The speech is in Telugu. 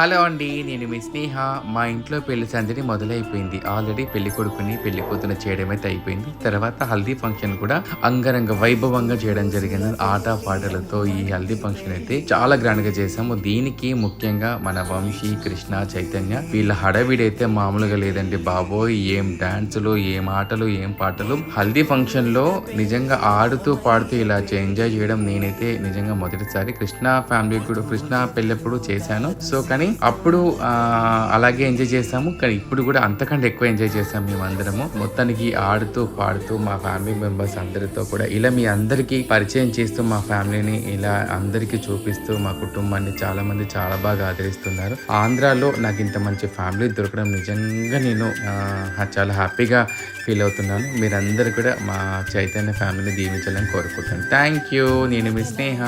హలో అండి నేను మీ స్నేహ. మా ఇంట్లో పెళ్ళి సందడి మొదలైపోయింది. ఆల్రెడీ పెళ్ళి కొడుకుని పెళ్ళి కూతురు చేయడం అయితే అయిపోయింది. తర్వాత హల్దీ ఫంక్షన్ కూడా అంగరంగ వైభవంగా చేయడం జరిగింది. ఆట పాటలతో ఈ హల్దీ ఫంక్షన్ అయితే చాలా గ్రాండ్గా చేసాము దీనికి ముఖ్యంగా మన వంశీ కృష్ణ చైతన్య వీళ్ళ హడవిడి అయితే మామూలుగా లేదండి. బాబోయ్ ఏం డాన్సులు ఏం ఆటలు ఏం పాటలు. హల్దీ ఫంక్షన్లో నిజంగా ఆడుతూ పాడుతూ ఇలా ఎంజాయ్ చేయడం నేనైతే నిజంగా మొదటిసారి కృష్ణ ఫ్యామిలీ కూడా కృష్ణ పెళ్ళప్పుడు చేశాను. సో కానీ అప్పుడు అలాగే ఎంజాయ్ చేసాము కానీ ఇప్పుడు కూడా అంతకంటే ఎక్కువ ఎంజాయ్ చేసాము మేము అందరము మొత్తానికి ఆడుతూ పాడుతూ మా ఫ్యామిలీ మెంబర్స్ అందరితో కూడా ఇలా మీ అందరికీ పరిచయం చేస్తూ మా ఫ్యామిలీని ఇలా అందరికీ చూపిస్తూ మా కుటుంబాన్ని చాలా మంది చాలా బాగా ఆదరిస్తున్నారు. ఆంధ్రాలో నాకు ఇంత మంచి ఫ్యామిలీ దొరకడం నిజంగా నేను చాలా హ్యాపీగా ఫీల్ అవుతున్నాను. మీరందరూ కూడా మా చైతన్య ఫ్యామిలీని దీవించాలని కోరుకుంటున్నాను. థ్యాంక్ యూ నేను మీ స్నేహ.